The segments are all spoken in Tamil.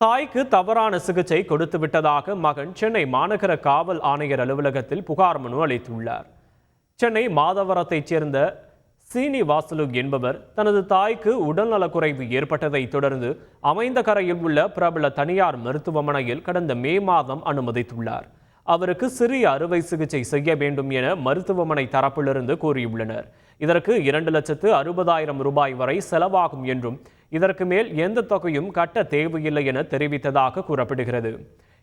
தாய்க்கு தவறான சிகிச்சை கொடுத்து விட்டதாக மகன் சென்னை மாநகர காவல் ஆணையர் அலுவலகத்தில் புகார் மனு அளித்துள்ளார். சென்னை மாதவரத்தைச் சேர்ந்த சீனிவாசலு என்பவர் தனது தாய்க்கு உடல்நலக்குறைவு ஏற்பட்டதை தொடர்ந்து அமைந்த கரையில் உள்ள பிரபல தனியார் மருத்துவமனையில் கடந்த மே மாதம் அனுமதித்துள்ளார். அவருக்கு சிறிய அறுவை சிகிச்சை செய்ய வேண்டும் என மருத்துவமனை தரப்பிலிருந்து கூறியுள்ளனர் இதற்கு இரண்டு லட்சத்து அறுபதாயிரம் ரூபாய் வரை செலவாகும் என்றும் இதற்கு மேல் எந்த தொகையும் கட்ட தேவையில்லை என தெரிவித்ததாக கூறப்படுகிறது.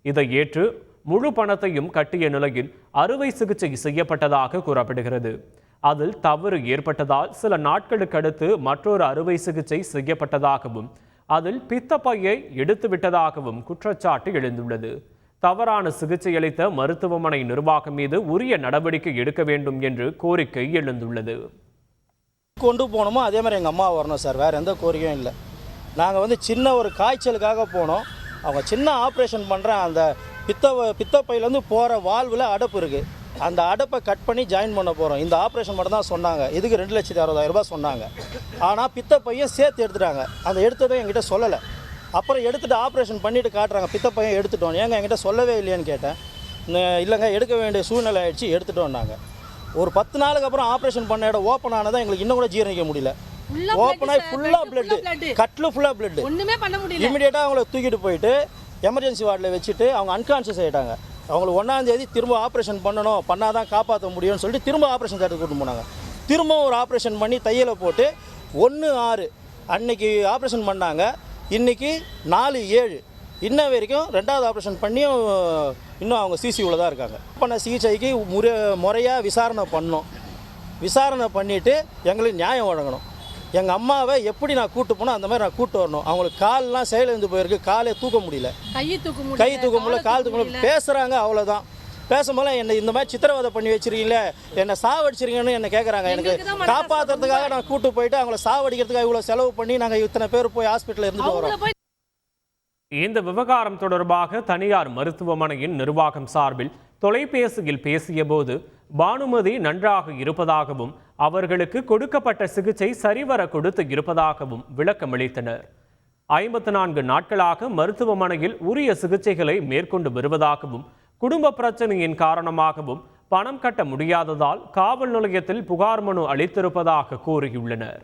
இதை ஏற்று முழு பணத்தையும் கட்டிய நிலையில் அறுவை சிகிச்சை செய்யப்பட்டதாக கூறப்படுகிறது. அதில் தவறு ஏற்பட்டதால் சில நாட்களுக்கு அடுத்து மற்றொரு அறுவை சிகிச்சை செய்யப்பட்டதாகவும் அதில் பித்தப்பையை எடுத்துவிட்டதாகவும் குற்றச்சாட்டு எழுந்துள்ளது. தவறான சிகிச்சை அளித்த மருத்துவமனை நிர்வாகம் மீது உரிய நடவடிக்கை எடுக்க வேண்டும் என்று கோரிக்கை எழுந்துள்ளது. கொண்டு போகணுமோ அதே மாதிரி எங்கள் அம்மா வரணும் சார். வேறு எந்த கோரிக்கையும் இல்லை. நாங்கள் வந்து சின்ன ஒரு காய்ச்சலுக்காக போனோம். அவங்க சின்ன ஆப்ரேஷன் பண்ணுற அந்த பித்த பித்தப்பையிலேருந்து போகிற வால்வில் அடப்பு இருக்குது அந்த அடப்பை கட் பண்ணி ஜாயின் பண்ண போகிறோம் இந்த ஆப்ரேஷன் மட்டும் தான் சொன்னாங்க. இதுக்கு ரெண்டு லட்சத்தி அறுபதாயிரம் ரூபாய் சொன்னாங்க. ஆனால் பித்தப்பையும் சேர்த்து எடுத்துட்டாங்க. அந்த எடுத்ததும் என்கிட்ட சொல்லலை. அப்புறம் எடுத்துகிட்டு ஆப்ரேஷன் பண்ணிவிட்டு காட்டுறாங்க. பித்தப்பையும் எடுத்துட்டோம். ஏங்க என்கிட்ட சொல்லவே இல்லையான்னு கேட்டேன். இல்லைங்க எடுக்க வேண்டிய சூழ்நிலை ஆயிடுச்சு. எடுத்துட்டோம்னாங்க ஒரு பத்து நாளுக்கு அப்புறம் ஆப்ரேஷன் பண்ண இடம் ஓப்பன் ஆனதை எங்களுக்கு இன்னும் கூட ஜீரணிக்க முடியல. ஓப்பன் ஆகி. ஃபுல்லாக பிளட்டு. கட்டில் ஃபுல்லாக பிளட்டு ஒண்ணுமே பண்ண முடியல. இமிடியேட்டாக அவங்கள தூக்கிட்டு போயிட்டு எமர்ஜென்சி வார்டில் வச்சுட்டு அவங்க அன்கான்ஷியஸ் ஆகிட்டாங்க அவங்களுக்கு ஒன்றாம் தேதி திரும்ப ஆப்ரேஷன் பண்ணணும். பண்ணாதான் காப்பாற்ற முடியும்னு சொல்லிட்டு திரும்ப ஆப்ரேஷன் தேட்டருக்கு கூட்டு போனாங்க. திரும்பவும் ஒரு ஆப்ரேஷன் பண்ணி தையலை போட்டு ஒன்று ஆறு அன்னைக்கு ஆப்ரேஷன் பண்ணாங்க. இன்னைக்கு நாலு ஏழு. இன்ன வரைக்கும் ரெண்டாவது ஆப்ரேஷன் பண்ணியும் இன்னும் அவங்க சிசியூவில் தான் இருக்காங்க. பண்ண சிகிச்சைக்கு முறை முறையாக விசாரணை பண்ணோம் விசாரணை பண்ணிவிட்டு எங்களுக்கு நியாயம் வழங்கணும். எங்கள் அம்மாவை எப்படி நான் கூட்டு போனோம் அந்த மாதிரி நான் கூட்டு வரணும். அவங்களுக்கு கால்லாம் செயலிழந்து போயிருக்கு. காலே தூக்க முடியல. கையை தூக்க முடியல. கை தூக்க முடியல காலை தூக்க முடியல. பேசுகிறாங்க அவ்வளோதான் பேசும்போது என்னை இந்த மாதிரி சித்திரவதை பண்ணி வச்சிருக்கீங்களே என்னை சாவடிச்சிருக்கீங்கன்னு என்ன கேட்குறாங்க எனக்கு காப்பாற்றுறதுக்காக நான் கூட்டு போயிட்டு அவங்கள சாவடிக்கிறதுக்காக இவ்வளோ செலவு பண்ணி நாங்கள் இத்தனை பேர் போய் ஹாஸ்பிட்டலில் இருந்துட்டு வரோம். இந்த விவகாரம் தொடர்பாக தனியார் மருத்துவமனையின் நிர்வாகம் சார்பில் தொலைபேசியில் பேசியபோது பானுமதி நன்றாக இருப்பதாகவும் அவர்களுக்கு கொடுக்கப்பட்ட சிகிச்சை சரிவர கொடுத்து இருப்பதாகவும் விளக்கமளித்தனர். ஐம்பத்து நான்கு நாட்களாக மருத்துவமனையில் உரிய சிகிச்சைகளை மேற்கொண்டு வருவதாகவும் குடும்ப பிரச்சனையின் காரணமாகவும் பணம் கட்ட முடியாததால் காவல் நிலையத்தில் புகார் மனு அளித்திருப்பதாக கூறியுள்ளனர்.